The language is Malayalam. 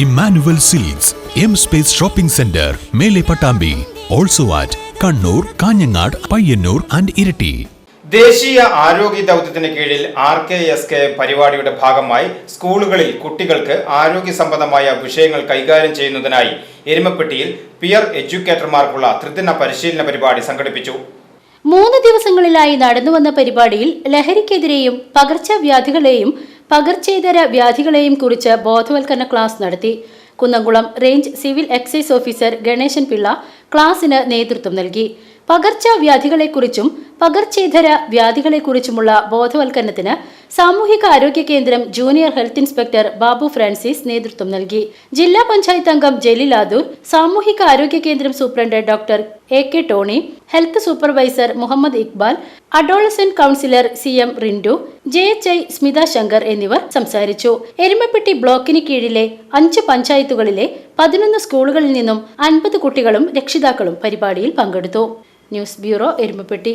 Emmanuel silks M space shopping centre മേലെ Pattambi also at Kannur Kanhangad Payyanur and Iritty. ദേശീയ ആരോഗ്യ ദൗത്യത്തിന് കീഴിൽ ആർ കെ എസ് കെ പരിപാടിയുടെ ഭാഗമായി സ്കൂളുകളിൽ കുട്ടികൾക്ക് ആരോഗ്യ സംബന്ധമായ വിഷയങ്ങൾ കൈകാര്യം ചെയ്യുന്നതിനായി എരുമപ്പെട്ടിയിൽ പിയർ എഡ്യൂക്കേറ്റർമാർക്കുള്ള ത്രിദിന പരിശീലന പരിപാടി സംഘടിപ്പിച്ചു. മൂന്ന് ദിവസങ്ങളിലായി നടന്നുവന്ന പരിപാടിയിൽ ലഹരിക്കെതിരെയും പകർച്ചവ്യാധികളെയും പകർച്ചേതര വ്യാധികളെയും കുറിച്ച് ബോധവൽക്കരണ ക്ലാസ് നടത്തി. Kunnamkulam range civil excise officer Ganesan Pillai ക്ലാസിന് നേതൃത്വം നൽകി. പകർച്ചവ്യാധികളെക്കുറിച്ചും പകർച്ചേതര വ്യാധികളെക്കുറിച്ചുമുള്ള ബോധവൽക്കരണത്തിന് സാമൂഹിക ആരോഗ്യ കേന്ദ്രം junior health inspector Babu Francis നേതൃത്വം നൽകി. ജില്ലാ പഞ്ചായത്ത് അംഗം ജലിൽ ആദൂർ സാമൂഹിക ആരോഗ്യ കേന്ദ്രം superintendent doctor A K Tony health supervisor Muhammad Iqbal adolescent counsellor C M Rindu J H I Smitha Shankar എന്നിവർ സംസാരിച്ചു. എരുമപ്പെട്ടി ബ്ലോക്കിന് കീഴിലെ അഞ്ച് പഞ്ചായത്തുകളിലെ പതിനൊന്ന് സ്കൂളുകളിൽ നിന്നും അൻപത് കുട്ടികളും രക്ഷിതാക്കളും പരിപാടിയിൽ പങ്കെടുത്തു. News bureau Erumapetty.